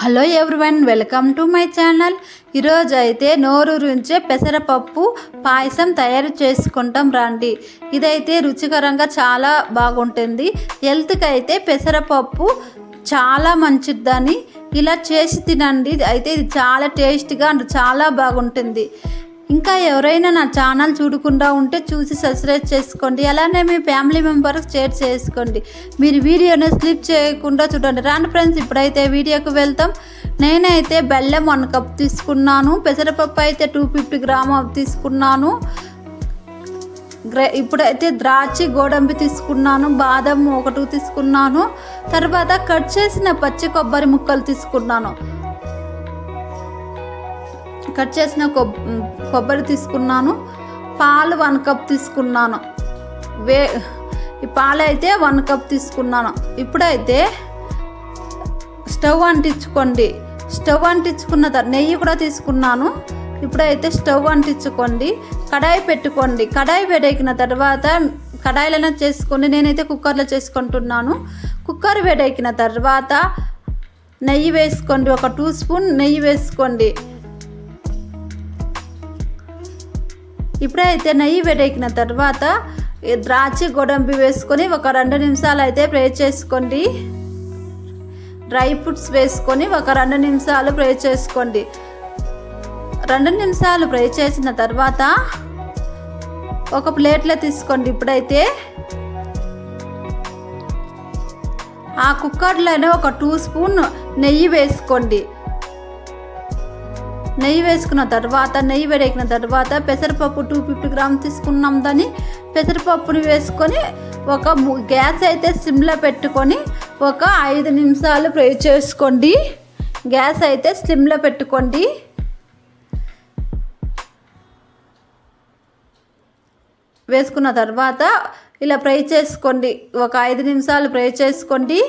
Hello everyone welcome to my channel ఈరోజు అయితే నోరూరించే పెసరపప్పు పాయసం తయారు చేసుకుంటాం రండి. ఇదైతే రుచికరంగా చాలా బాగుంటుంది. హెల్త్కి అయితే పెసరపప్పు చాలా మంచిదని ఇలా చేసి తినండి. అయితే ఇది చాలా టేస్ట్గా అండ్ చాలా బాగుంటుంది. ఇంకా ఎవరైనా నా ఛానల్ చూడకుండా ఉంటే చూసి సబ్స్క్రైబ్ చేసుకోండి. అలానే మీ ఫ్యామిలీ మెంబర్స్ షేర్ చేసుకోండి. మీరు వీడియోని స్లిప్ చేయకుండా చూడండి. రాండి ఫ్రెండ్స్ ఇప్పుడైతే వీడియోకి వెళ్తాం. నేనైతే బెల్లం వన్ కప్ తీసుకున్నాను. పెసరపప్పు అయితే టూ ఫిఫ్టీ గ్రామ్ తీసుకున్నాను. గ్రే ఇప్పుడైతే ద్రాక్ష గోడంబి తీసుకున్నాను. బాదం ఒకటి తీసుకున్నాను. తర్వాత కట్ చేసిన పచ్చి కొబ్బరి ముక్కలు తీసుకున్నాను. కట్ చేసిన కొబ్ కొబ్బరి తీసుకున్నాను. పాలు వన్ కప్ తీసుకున్నాను. వే ఈ పాలైతే వన్ కప్ తీసుకున్నాను. ఇప్పుడైతే స్టవ్ అంటించుకోండి. స్టవ్ అంటించుకున్న తర్వాత నెయ్యి కూడా తీసుకున్నాను. ఇప్పుడైతే స్టవ్ అంటించుకోండి. కడాయి పెట్టుకోండి. కడాయి వేడెక్కిన తర్వాత కడాయిలైనా చేసుకోండి నేనైతే కుక్కర్లో చేసుకుంటున్నాను. కుక్కర్ వేడెక్కిన తర్వాత నెయ్యి వేసుకోండి. ఒక టూ స్పూన్ నెయ్యి వేసుకోండి. ఇప్పుడైతే నెయ్యి వేడెక్కిన తర్వాత ద్రాక్ష గోడంబి వేసుకొని ఒక రెండు నిమిషాలు అయితే ప్రే చేసుకోండి. డ్రై ఫ్రూట్స్ వేసుకొని ఒక రెండు నిమిషాలు ప్రే చేసుకోండి. రెండు నిమిషాలు ఫ్రై చేసిన తర్వాత ఒక ప్లేట్లో తీసుకోండి ఇప్పుడైతే. ఆ కుక్కర్లోనే ఒక టూ స్పూన్ నెయ్యి వేసుకోండి. నెయ్యి వేసుకున్న తర్వాత నెయ్యి వేడెక్కిన తర్వాత పెసరపప్పు టూ ఫిఫ్టీ గ్రామ్ తీసుకున్నాం దాన్ని. పెసరపప్పుని వేసుకొని ఒక గ్యాస్ అయితే సిమ్లో పెట్టుకొని ఒక ఐదు నిమిషాలు ఫ్రై చేసుకోండి. గ్యాస్ అయితే స్లిమ్లో పెట్టుకోండి. వేసుకున్న తర్వాత ఇలా ఫ్రై చేసుకోండి. ఒక ఐదు నిమిషాలు ఫ్రై చేసుకోండి.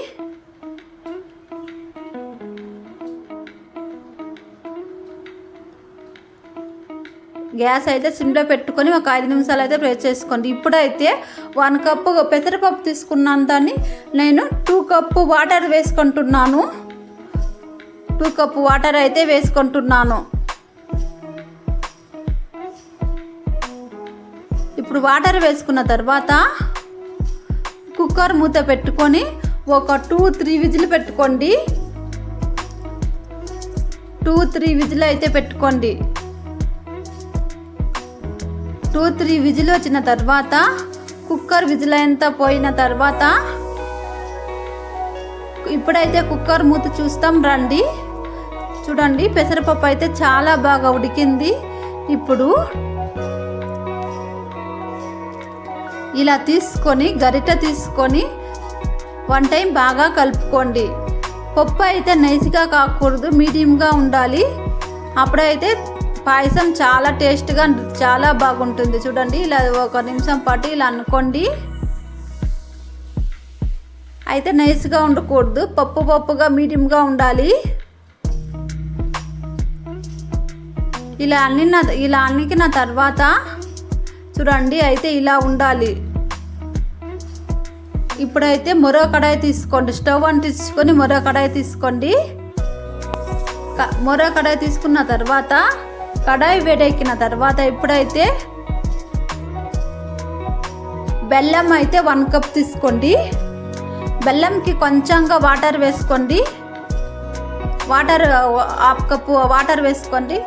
గ్యాస్ అయితే సిమ్లో పెట్టుకొని ఒక ఐదు నిమిషాలు అయితే ప్రెస్ చేసుకోండి. ఇప్పుడైతే వన్ కప్పు పెసరపప్పు తీసుకున్నాను దాన్ని నేను టూ కప్పు వాటర్ వేసుకుంటున్నాను. టూ కప్పు వాటర్ అయితే వేసుకుంటున్నాను. ఇప్పుడు వాటర్ వేసుకున్న తర్వాత కుక్కర్ మూత పెట్టుకొని ఒక టూ త్రీ విజిల్ పెట్టుకోండి. టూ త్రీ విజిల్ అయితే పెట్టుకోండి. టూ త్రీ విజిల్ వచ్చిన తర్వాత కుక్కర్ విజిల్ అంతా పోయిన తర్వాత ఇప్పుడైతే కుక్కర్ మూత చూస్తాం రండి. చూడండి పెసరపప్పు అయితే చాలా బాగా ఉడికింది. ఇప్పుడు ఇలా తీసుకొని గరిట తీసుకొని వన్ టైం బాగా కలుపుకోండి. పప్పు అయితే నైస్గా కాకూడదు మీడియంగా ఉండాలి. అప్పుడైతే పాయసం చాలా టేస్ట్గా చాలా బాగుంటుంది. చూడండి ఇలా ఒక నిమిషం పాటు ఇలా అనుకోండి. అయితే నైస్గా ఉండకూడదు. పప్పు పప్పుగా మీడియంగా ఉండాలి. ఇలా అన్నిన ఇలా అన్నికిన తర్వాత చూడండి అయితే ఇలా ఉండాలి. ఇప్పుడైతే మరో కడాయి తీసుకోండి. స్టవ్ అంటించుకొని మరో కడాయి తీసుకోండి. మరో కడాయి తీసుకున్న తర్వాత కడాయి వేడెక్కిన తర్వాత ఇప్పుడైతే బెల్లం అయితే వన్ కప్ తీసుకోండి. బెల్లంకి కొంచెంగా వాటర్ వేసుకోండి. వాటర్ హాఫ్ కప్పు వాటర్ వేసుకోండి.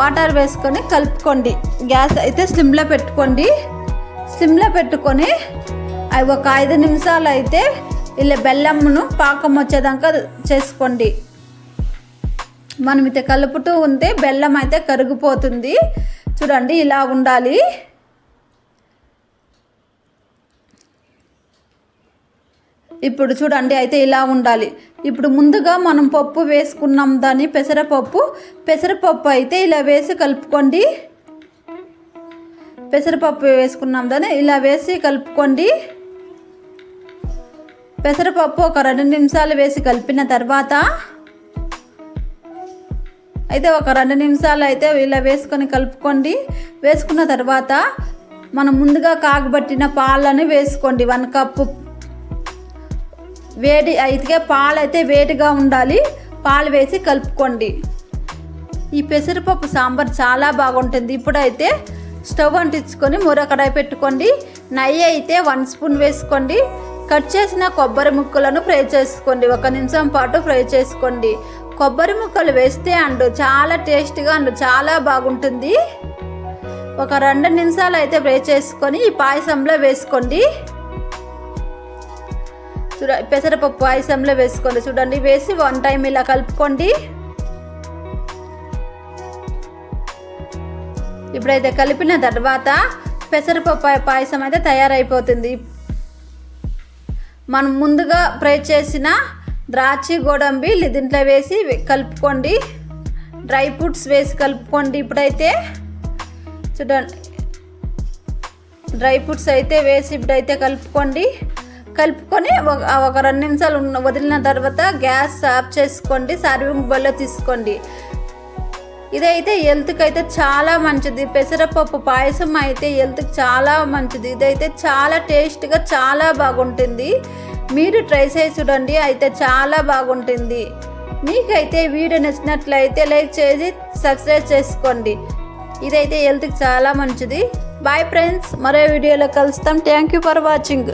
వాటర్ వేసుకొని కలుపుకోండి. గ్యాస్ అయితే స్లిమ్లో పెట్టుకోండి. స్లిమ్లో పెట్టుకొని అవి ఒక ఐదు నిమిషాలు అయితే ఇలా బెల్లంను పాకం వచ్చేదాకా చేసుకోండి. మనం అయితే కలుపుతూ ఉంటే బెల్లం అయితే కరిగిపోతుంది. చూడండి ఇలా ఉండాలి. ఇప్పుడు చూడండి అయితే ఇలా ఉండాలి. ఇప్పుడు ముందుగా మనం పప్పు వేసుకున్నాం దాన్ని పెసరపప్పు. పెసరపప్పు అయితే ఇలా వేసి కలుపుకోండి. పెసరపప్పు వేసుకున్నాం దాన్ని ఇలా వేసి కలుపుకోండి. పెసరపప్పు ఒక రెండు నిమిషాలు వేసి కలిపిన తర్వాత అయితే ఒక రెండు నిమిషాలు అయితే ఇలా వేసుకొని కలుపుకోండి. వేసుకున్న తర్వాత మనం ముందుగా కాగబట్టిన పాలను వేసుకోండి. వన్ కప్పు వేడి అయితే పాలు అయితే వేడిగా ఉండాలి. పాలు వేసి కలుపుకోండి. ఈ పెసరపప్పు సాంబార్ చాలా బాగుంటుంది. ఇప్పుడైతే స్టవ్ అంటించుకొని మూరకడాయి పెట్టుకోండి. నెయ్యి అయితే వన్ స్పూన్ వేసుకోండి. కట్ చేసిన కొబ్బరి ముక్కలను ఫ్రై చేసుకోండి. ఒక నిమిషం పాటు ఫ్రై చేసుకోండి. కొబ్బరి ముక్కలు వేస్తే అండు చాలా టేస్ట్గా అండు చాలా బాగుంటుంది. ఒక రెండు నిమిషాలు అయితే ప్రే చేసుకొని ఈ పాయసంలో వేసుకోండి. చూడ పెసరపప్పు పాయసంలో వేసుకోండి. చూడండి వేసి వన్ టైం ఇలా కలుపుకోండి. ఇప్పుడైతే కలిపిన తర్వాత పెసరపప్పు పాయసం అయితే తయారైపోతుంది. మనం ముందుగా ఫ్రై చేసిన ద్రాక్ష గోడంబి దీంట్లో వేసి కలుపుకోండి. డ్రై ఫ్రూట్స్ వేసి కలుపుకోండి ఇప్పుడైతే. చూడండి. డ్రై ఫ్రూట్స్ అయితే వేసి ఇప్పుడైతే కలుపుకోండి. కలుపుకొని ఒక ఒక రెండు నిమిషాలు వదిలిన తర్వాత గ్యాస్ ఆఫ్ చేసుకోండి. సర్వింగ్ బౌల్లో తీసుకోండి. ఇదైతే హెల్త్కి అయితే చాలా మంచిది. పెసరపప్పు పాయసం అయితే హెల్త్కి చాలా మంచిది. ఇదైతే చాలా టేస్ట్గా చాలా బాగుంటుంది. మీరు ట్రై చేసి చూడండి అయితే చాలా బాగుంటుంది. మీకైతే వీడియో నచ్చినట్లయితే లైక్ చేసి సబ్స్క్రైబ్ చేసుకోండి. ఇదైతే హెల్త్కి చాలా మంచిది. బాయ్ ఫ్రెండ్స్ మరో వీడియోలో కలుస్తాం. Thank you for watching